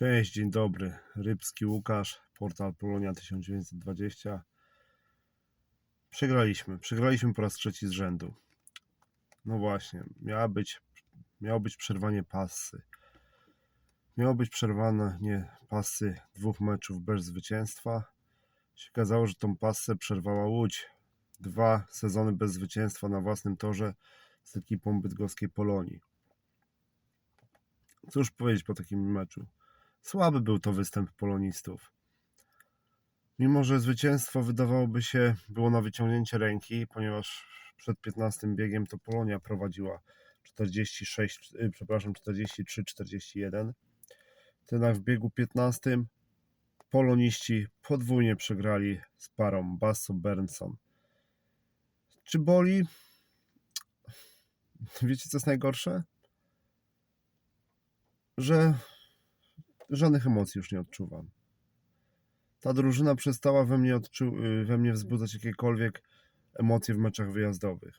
Cześć, dzień dobry. Rybski Łukasz, portal Polonia 1920. Przegraliśmy. Przegraliśmy po raz trzeci z rzędu. No właśnie, miała być, miało być przerwanie pasy. Miało być przerwane nie pasy dwóch meczów bez zwycięstwa. Się okazało, że tą pasę przerwała Łódź. Dwa sezony bez zwycięstwa na własnym torze z ekipą bydgoskiej Polonii. Cóż powiedzieć po takim meczu? Słaby był to występ polonistów. Mimo, że zwycięstwo wydawałoby się było na wyciągnięcie ręki, ponieważ przed 15 biegiem to Polonia prowadziła 46, y, przepraszam, 43-41. Jednak w biegu 15 poloniści podwójnie przegrali z parą Basso-Bernson. Czy boli? Wiecie co jest najgorsze? Że żadnych emocji już nie odczuwam. Ta drużyna przestała we mnie, odczu- y, we mnie wzbudzać jakiekolwiek emocje w meczach wyjazdowych.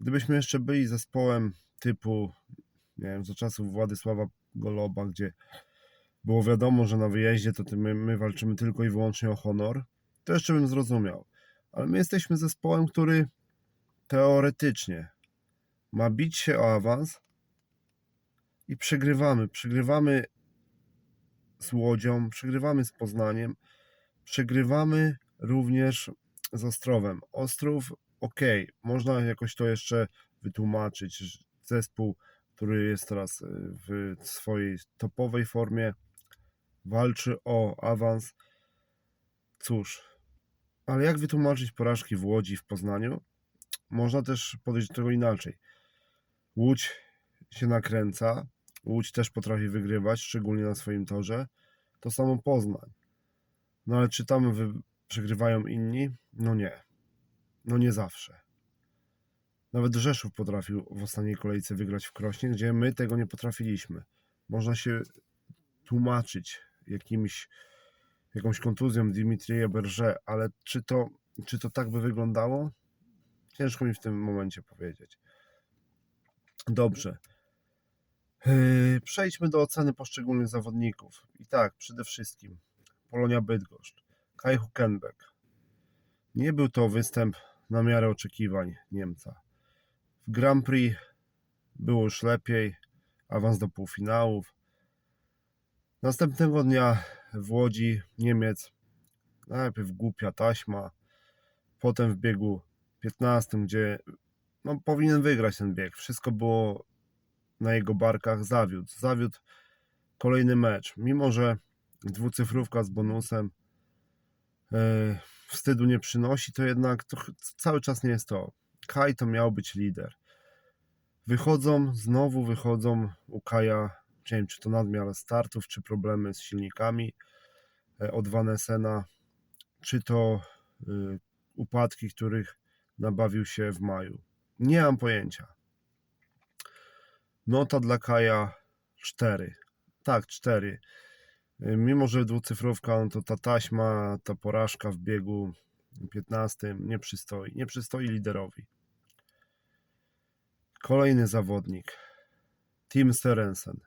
Gdybyśmy jeszcze byli zespołem typu, nie wiem, za czasów Władysława Goloba, gdzie było wiadomo, że na wyjeździe to my, my walczymy tylko i wyłącznie o honor, to jeszcze bym zrozumiał. Ale my jesteśmy zespołem, który teoretycznie ma bić się o awans i przegrywamy. Przegrywamy z Łodzią, przegrywamy z Poznaniem, przegrywamy również z Ostrowem. Ostrów, ok, można jakoś to jeszcze wytłumaczyć. Zespół, który jest teraz y, w swojej topowej formie, walczy o awans. Cóż, ale jak wytłumaczyć porażki w Łodzi, w Poznaniu? Można też podejść do tego inaczej. Łódź się nakręca, Łódź też potrafi wygrywać, szczególnie na swoim torze. To samo Poznań. No ale czy tam wy... przegrywają inni? No nie. No nie zawsze. Nawet Rzeszów potrafił w ostatniej kolejce wygrać w Krośnie, gdzie my tego nie potrafiliśmy. Można się tłumaczyć jakimś, jakąś kontuzją Dimitrija Berger, ale czy to, czy to tak by wyglądało? Ciężko mi w tym momencie powiedzieć. Dobrze. Yy, Przejdźmy do oceny poszczególnych zawodników. I tak, przede wszystkim Polonia Bydgoszcz, Kai Hukenbeck. Nie był to występ na miarę oczekiwań Niemca. W Grand Prix było już lepiej, awans do półfinałów. Następnego dnia w Łodzi Niemiec najpierw głupia taśma, potem w biegu 15, gdzie no, powinien wygrać ten bieg. Wszystko było na jego barkach zawiódł. Zawiódł kolejny mecz. Mimo, że dwucyfrówka z bonusem e, wstydu nie przynosi, to jednak to cały czas nie jest to. Kaj to miał być lider. Wychodzą, znowu wychodzą u Kaja, nie wiem czy to nadmiar startów, czy problemy z silnikami e, od Vanesena, czy to y, upadki, których nabawił się w maju. Nie mam pojęcia. Nota dla Kaja 4. Tak, 4. Mimo, że dwucyfrówka, no to ta taśma, ta porażka w biegu 15 nie przystoi. Nie przystoi liderowi. Kolejny zawodnik. Tim Serensen.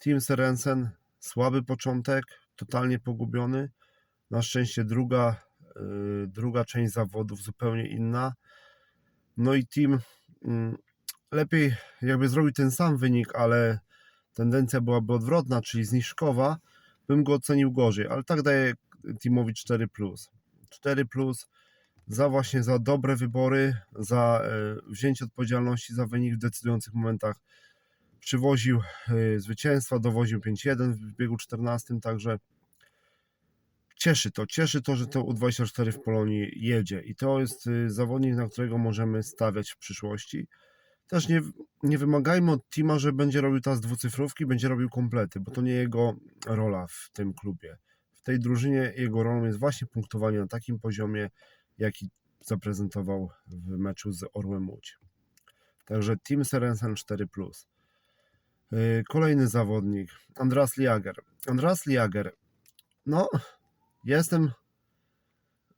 Tim Serensen, słaby początek, totalnie pogubiony. Na szczęście druga, yy, druga część zawodów zupełnie inna. No i Tim mm, lepiej jakby zrobił ten sam wynik, ale tendencja byłaby odwrotna, czyli zniżkowa, bym go ocenił gorzej, ale tak daję Timowi 4+. 4+, za właśnie za dobre wybory, za e, wzięcie odpowiedzialności za wynik w decydujących momentach. Przywoził e, zwycięstwa, dowoził 5-1 w biegu 14, także cieszy to, cieszy to, że to U24 w Polonii jedzie i to jest e, zawodnik, na którego możemy stawiać w przyszłości też nie, nie wymagajmy od Tima, że będzie robił teraz dwucyfrówki, będzie robił komplety, bo to nie jego rola w tym klubie. W tej drużynie jego rolą jest właśnie punktowanie na takim poziomie, jaki zaprezentował w meczu z Orłem Łódź. Także Team Serensen 4+. Yy, Kolejny zawodnik, Andras Liager. Andras Liager, no, jestem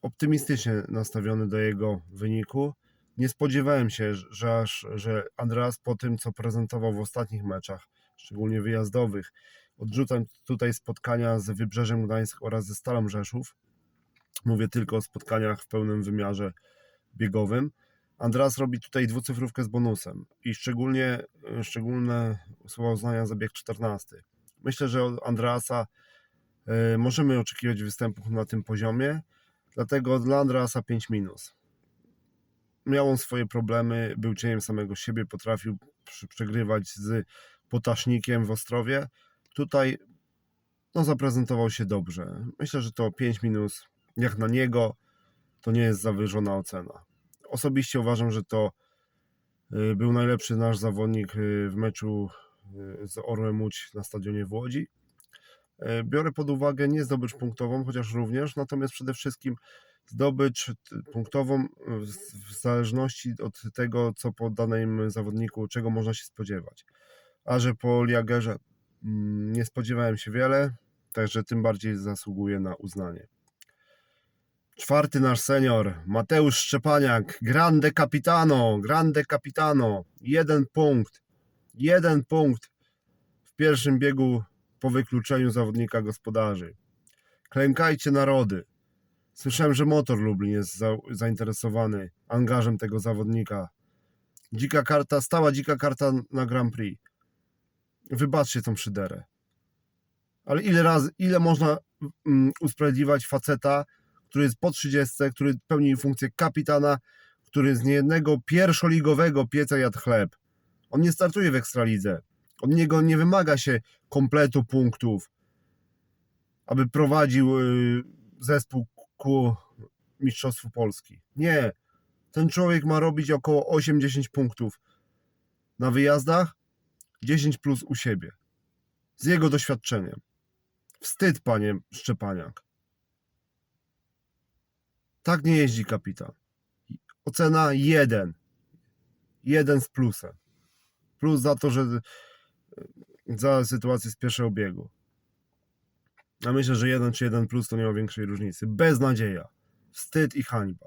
optymistycznie nastawiony do jego wyniku nie spodziewałem się, że aż, że Andreas po tym, co prezentował w ostatnich meczach, szczególnie wyjazdowych, Odrzucam tutaj spotkania z Wybrzeżem Gdańsk oraz ze Stalą Rzeszów. Mówię tylko o spotkaniach w pełnym wymiarze biegowym. Andreas robi tutaj dwucyfrówkę z bonusem i szczególnie szczególne słowa uznania za bieg 14. Myślę, że od Andreasa e, możemy oczekiwać występów na tym poziomie, dlatego dla Andreasa 5 minus. Miał on swoje problemy, był cieniem samego siebie, potrafił przegrywać z potasznikiem w Ostrowie. Tutaj no, zaprezentował się dobrze. Myślę, że to 5 minus jak na niego to nie jest zawyżona ocena. Osobiście uważam, że to y, był najlepszy nasz zawodnik y, w meczu y, z Orłem Łódź na stadionie w Łodzi. Biorę pod uwagę nie zdobycz punktową, chociaż również, natomiast przede wszystkim zdobycz punktową w w zależności od tego, co po danym zawodniku, czego można się spodziewać. A że po Liagerze mm, nie spodziewałem się wiele, także tym bardziej zasługuje na uznanie. Czwarty nasz senior, Mateusz Szczepaniak, grande capitano, grande capitano, jeden punkt, jeden punkt w pierwszym biegu po wykluczeniu zawodnika gospodarzy. Klękajcie narody. Słyszałem, że Motor Lublin jest za, zainteresowany angażem tego zawodnika. Dzika karta, stała dzika karta na Grand Prix. Wybaczcie tą szyderę. Ale ile razy, ile można mm, usprawiedliwiać faceta, który jest po 30, który pełni funkcję kapitana, który z niejednego pierwszoligowego pieca jadł chleb. On nie startuje w Ekstralidze. Od niego nie wymaga się kompletu punktów, aby prowadził y, zespół ku Mistrzostwu Polski. Nie. Ten człowiek ma robić około 8-10 punktów na wyjazdach, 10 plus u siebie. Z jego doświadczeniem. Wstyd, panie Szczepaniak. Tak nie jeździ kapitan. Ocena 1. 1 z plusem. Plus za to, że za sytuację z pierwszego biegu. A myślę, że 1 czy 1 plus to nie ma większej różnicy. Beznadzieja. Wstyd i hańba.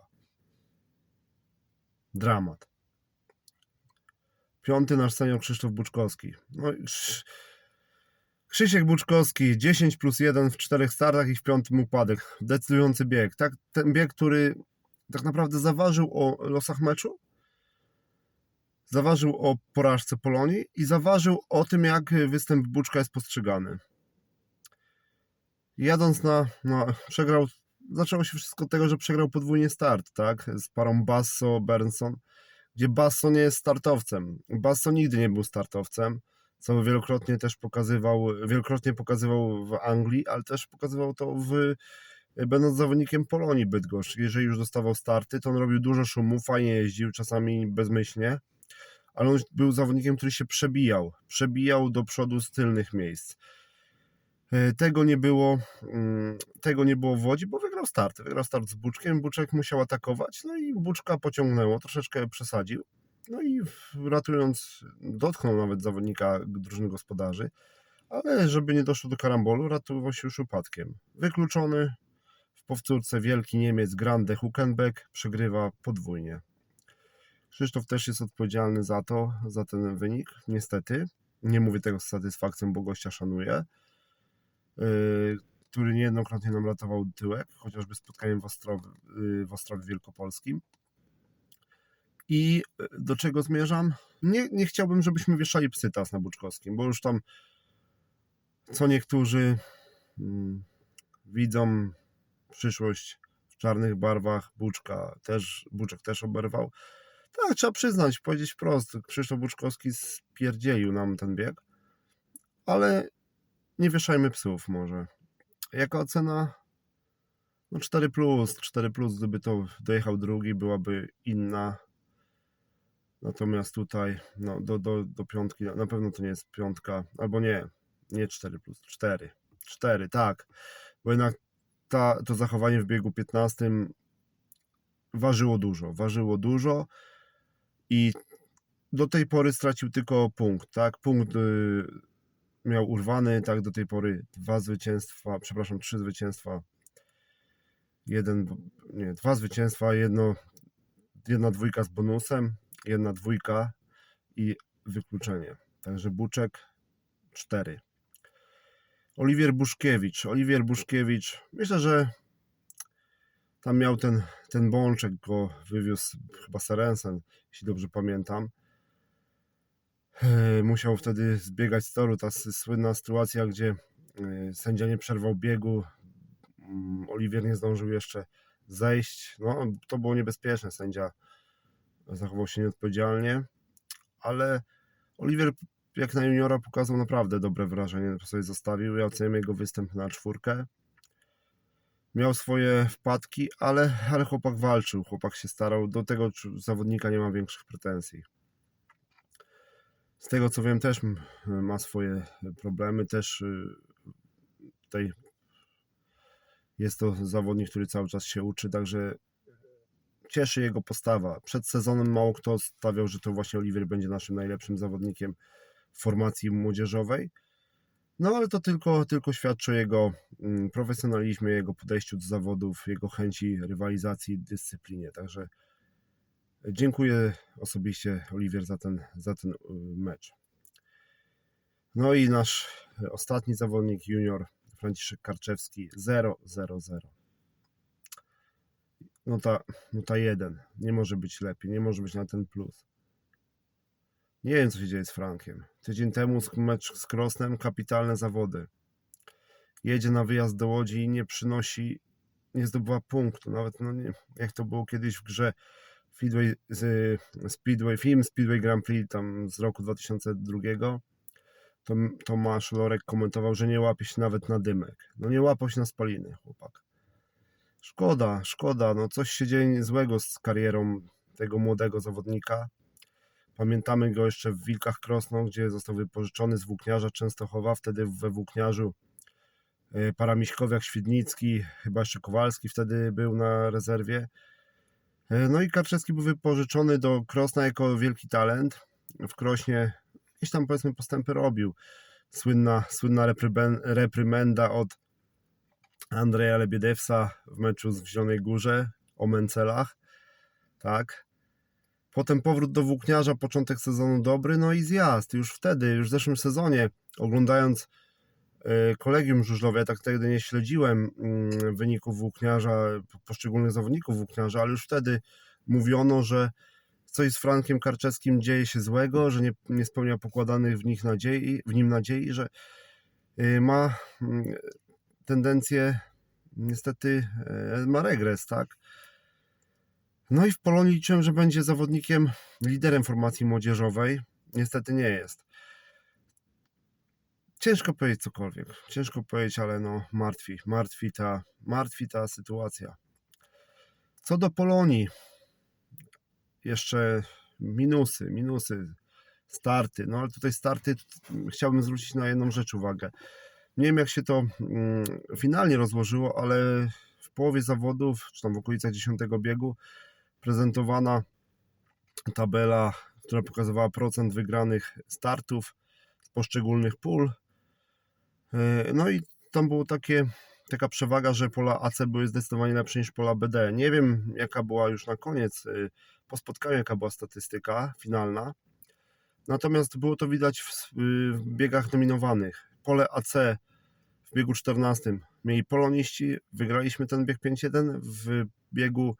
Dramat. Piąty nasz senior Krzysztof Buczkowski. No, Krzysiek Buczkowski, 10 plus 1 w czterech startach i w piątym upadek. Decydujący bieg. Tak, ten bieg, który tak naprawdę zaważył o losach meczu, zaważył o porażce Polonii i zaważył o tym, jak występ Buczka jest postrzegany. Jadąc na, na przegrał, zaczęło się wszystko od tego, że przegrał podwójnie start, tak, z parą Basso, Bernson, gdzie Basso nie jest startowcem. Basso nigdy nie był startowcem, co wielokrotnie też pokazywał, wielokrotnie pokazywał w Anglii, ale też pokazywał to w będąc zawodnikiem Polonii Bydgoszcz. Jeżeli już dostawał starty, to on robił dużo szumu, fajnie jeździł, czasami bezmyślnie, ale on był zawodnikiem, który się przebijał, przebijał do przodu z tylnych miejsc. E, Tego nie było, mm, tego nie było w Łodzi, bo wygrał start. Wygrał start z Buczkiem, Buczek musiał atakować, no i Buczka pociągnęło, troszeczkę przesadził. No i ratując, dotknął nawet zawodnika drużyny gospodarzy, ale żeby nie doszło do karambolu, ratował się już upadkiem. Wykluczony w powtórce wielki Niemiec Grande Huckenbeck przegrywa podwójnie. Krzysztof też jest odpowiedzialny za to, za ten wynik, niestety. Nie mówię tego z satysfakcją, bo gościa szanuję. Yy, który niejednokrotnie nam ratował tyłek, chociażby spotkaniem w Ostrowie, yy, w Ostrowie Wielkopolskim. I yy, do czego zmierzam? Nie, nie chciałbym, żebyśmy wieszali psy na Buczkowskim, bo już tam co niektórzy mm, widzą przyszłość w czarnych barwach. Buczka też, Buczek też oberwał. Tak, trzeba przyznać, powiedzieć wprost. Krzysztof Buczkowski spierdzielił nam ten bieg, ale nie wieszajmy psów może. Jaka ocena? No 4 plus, 4 plus, gdyby to dojechał drugi, byłaby inna. Natomiast tutaj no, do, do, do piątki na pewno to nie jest piątka, albo nie, nie 4 plus, 4. 4, tak. Bo jednak ta, to zachowanie w biegu 15 ważyło dużo, ważyło dużo i do tej pory stracił tylko punkt, tak? Punkt y, miał urwany, tak do tej pory dwa zwycięstwa, przepraszam, trzy zwycięstwa, jeden, nie, dwa zwycięstwa, jedno, jedna dwójka z bonusem, jedna dwójka i wykluczenie. Także Buczek cztery. Oliwier Buszkiewicz. Oliwier Buszkiewicz, myślę, że tam miał ten, ten bączek, go wywiózł chyba Serensen, jeśli dobrze pamiętam. Musiał wtedy zbiegać z toru. Ta słynna sytuacja, gdzie e, sędzia nie przerwał biegu. mm, Oliwier nie zdążył jeszcze zejść. No, to było niebezpieczne. Sędzia zachował się nieodpowiedzialnie, ale Oliwier jak na juniora pokazał naprawdę dobre wrażenie, po sobie zostawił. Ja oceniam jego występ na czwórkę. Miał swoje wpadki, ale, ale chłopak walczył, chłopak się starał. Do tego zawodnika nie ma większych pretensji. Z tego co wiem, też ma swoje problemy. Też y, tutaj jest to zawodnik, który cały czas się uczy, także cieszy jego postawa. Przed sezonem mało kto stawiał, że to właśnie Oliwier będzie naszym najlepszym zawodnikiem w formacji młodzieżowej. No ale to tylko, tylko świadczy o jego mm, profesjonalizmie, jego podejściu do zawodów, jego chęci rywalizacji, dyscyplinie. Także dziękuję osobiście Oliwier za ten, za ten y, mecz. No i nasz ostatni zawodnik, junior Franciszek Karczewski 0-0-0. Nota, nota 1. Nie może być lepiej, nie może być na ten plus. Nie wiem, co się dzieje z Frankiem. Tydzień temu mecz z Krosnem, kapitalne zawody. Jedzie na wyjazd do Łodzi i nie przynosi, nie zdobywa punktu. Nawet no nie, jak to było kiedyś w grze Speedway, z, Speedway, film Speedway Grand Prix tam z roku 2002, to Tomasz Lorek komentował, że nie łapie się nawet na dymek. No nie łapał się na spaliny, chłopak. Szkoda, szkoda. No coś się dzieje złego z karierą tego młodego zawodnika. Pamiętamy go jeszcze w Wilkach Krosno, gdzie został wypożyczony z włókniarza Częstochowa. Wtedy we włókniarzu e, Paramiśkowiak, Świdnicki, chyba jeszcze Kowalski wtedy był na rezerwie. E, No i Karczewski był wypożyczony do Krosna jako wielki talent. W Krośnie jakieś tam powiedzmy postępy robił. Słynna, słynna reprymenda od Andrzeja Lebiedewsa w meczu w Zielonej Górze o Mencelach. Tak. Potem powrót do włókniarza, początek sezonu dobry, no i zjazd. Już wtedy, już w zeszłym sezonie, oglądając kolegium żużlowe, ja tak wtedy nie śledziłem mm, wyników włókniarza, poszczególnych zawodników włókniarza, ale już wtedy mówiono, że coś z Frankiem Karczewskim dzieje się złego, że nie, nie spełnia pokładanych w, nich nadziei, w nim nadziei, że y, ma mm, tendencję, niestety e, ma regres, tak? No i w Polonii liczyłem, że będzie zawodnikiem, liderem formacji młodzieżowej. Niestety nie jest. Ciężko powiedzieć cokolwiek. Ciężko powiedzieć, ale no martwi. Martwi ta, martwi ta sytuacja. Co do Polonii, jeszcze minusy, minusy, starty. No ale tutaj starty chciałbym zwrócić na jedną rzecz uwagę. Nie wiem, jak się to mm, finalnie rozłożyło, ale w połowie zawodów, czy tam w okolicach 10 biegu, prezentowana tabela, która pokazywała procent wygranych startów z poszczególnych pól. Yy, No i tam było takie, taka przewaga, że pola AC były zdecydowanie lepsze niż pola BD. Nie wiem, jaka była już na koniec, yy, po spotkaniu, jaka była statystyka finalna. Natomiast było to widać w, yy, w biegach nominowanych. Pole AC w biegu 14 mieli poloniści, wygraliśmy ten bieg 5-1, w biegu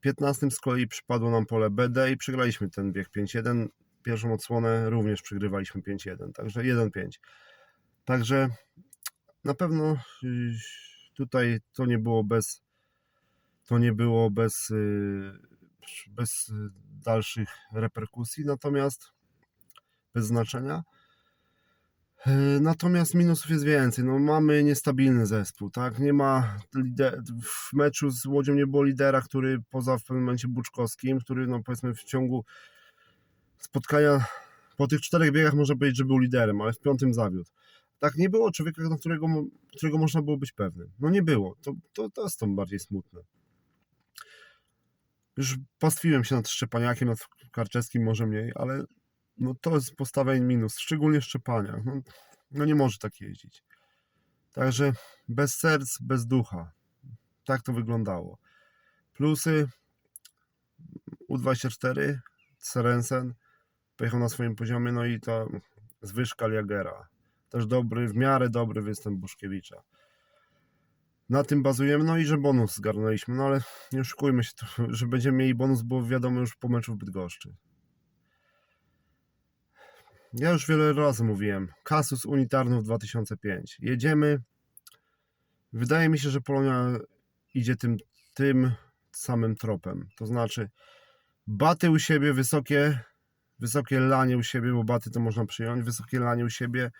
15 z kolei przypadło nam pole BD i przegraliśmy ten bieg 5-1. Pierwszą odsłonę również przegrywaliśmy 5-1, także 1-5. Także na pewno y, tutaj to nie było bez to nie było bez, y, bez y, dalszych reperkusji, natomiast bez znaczenia. Natomiast minusów jest więcej. No, mamy niestabilny zespół, tak? Nie ma lider... w meczu z Łodzią nie było lidera, który poza w pewnym momencie Buczkowskim, który no powiedzmy w ciągu spotkania po tych czterech biegach można powiedzieć, że był liderem, ale w piątym zawiódł. Tak, nie było człowieka, na którego, którego można było być pewnym. No nie było. To, to, to jest to bardziej smutne. Już pastwiłem się nad Szczepaniakiem, nad Karczewskim może mniej, ale no to jest postawień minus, szczególnie Szczepaniak. No, no nie może tak jeździć. Także bez serc, bez ducha. Tak to wyglądało. Plusy U24, Serensen pojechał na swoim poziomie, no i ta zwyżka Jagera. Też dobry, w miarę dobry występ Buszkiewicza. Na tym bazujemy, no i że bonus zgarnęliśmy, no ale nie oszukujmy się, że będziemy mieli bonus, było wiadomo już po meczu w Bydgoszczy. Ja już wiele razy mówiłem, Kasus Unitarnów 2005. Jedziemy. Wydaje mi się, że Polonia idzie tym, tym samym tropem. To znaczy baty u siebie, wysokie, wysokie lanie u siebie, bo baty to można przyjąć, wysokie lanie u siebie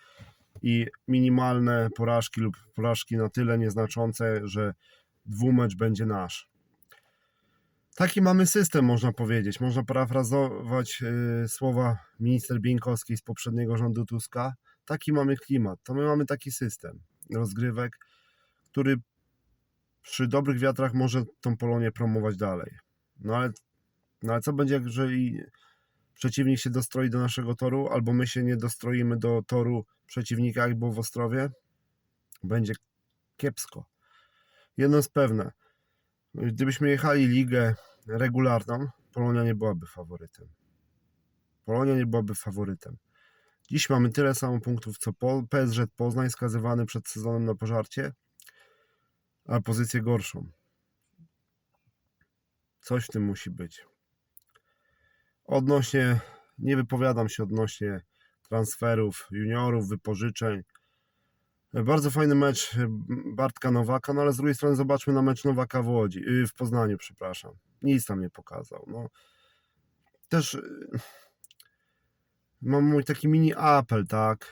i minimalne porażki lub porażki na tyle nieznaczące, że dwumecz będzie nasz. Taki mamy system, można powiedzieć. Można parafrazować yy, słowa minister Bieńkowskiej z poprzedniego rządu Tuska. Taki mamy klimat. To my mamy taki system rozgrywek, który przy dobrych wiatrach może tą Polonię promować dalej. No ale, no ale co będzie, jeżeli przeciwnik się dostroi do naszego toru, albo my się nie dostroimy do toru przeciwnika, jak było w Ostrowie? Będzie kiepsko. Jedno jest pewne. Gdybyśmy jechali ligę regularną, Polonia nie byłaby faworytem. Polonia nie byłaby faworytem. Dziś mamy tyle samo punktów, co PSG Poznań skazywany przed sezonem na pożarcie, a pozycję gorszą. Coś w tym musi być. Odnośnie, nie wypowiadam się odnośnie transferów, juniorów, wypożyczeń. Bardzo fajny mecz Bartka Nowaka, no ale z drugiej strony zobaczmy na mecz Nowaka w Łodzi, yy, w Poznaniu, przepraszam. Nic tam nie pokazał. No. Też yy, mam mój taki mini apel, tak?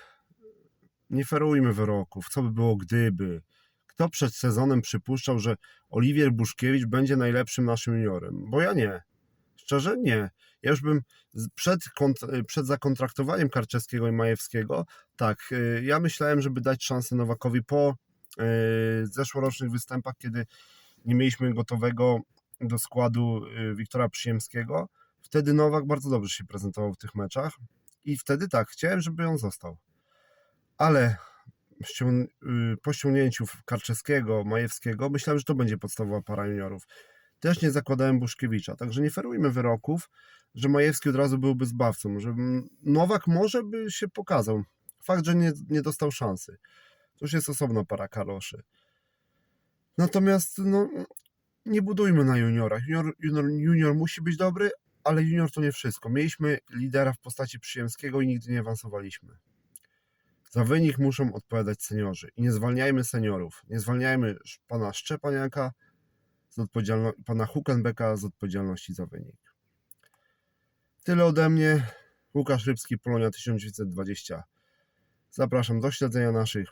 Nie ferujmy wyroków. Co by było gdyby? Kto przed sezonem przypuszczał, że Oliwier Buszkiewicz będzie najlepszym naszym juniorem? Bo ja nie. Szczerze nie. Ja już bym przed, przed zakontraktowaniem Karczewskiego i Majewskiego, tak, y, ja myślałem, żeby dać szansę Nowakowi po y, zeszłorocznych występach, kiedy nie mieliśmy gotowego do składu y, Wiktora Przyjemskiego. Wtedy Nowak bardzo dobrze się prezentował w tych meczach i wtedy tak, chciałem, żeby on został. Ale po ściągnięciu Karczewskiego, Majewskiego, myślałem, że to będzie podstawowa para juniorów. Też nie zakładałem Buszkiewicza, także nie ferujmy wyroków, że Majewski od razu byłby zbawcą, że Nowak może by się pokazał. Fakt, że nie, nie dostał szansy. To już jest osobna para kaloszy. Natomiast no, nie budujmy na juniorach. Junior, junior, junior musi być dobry, ale junior to nie wszystko. Mieliśmy lidera w postaci Przyjemskiego i nigdy nie awansowaliśmy. Za wynik muszą odpowiadać seniorzy. I nie zwalniajmy seniorów. Nie zwalniajmy pana Szczepaniaka, z odpowiedzialno- pana Hukenbecka z odpowiedzialności za wynik. Tyle ode mnie. Łukasz Rybski, Polonia 1920. Zapraszam do śledzenia naszych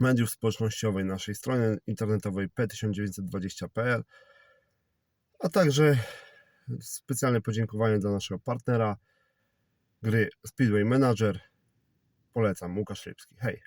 mediów społecznościowych, naszej strony internetowej p1920.pl, a także specjalne podziękowanie dla naszego partnera gry Speedway Manager. Polecam, Łukasz Rybski. Hej!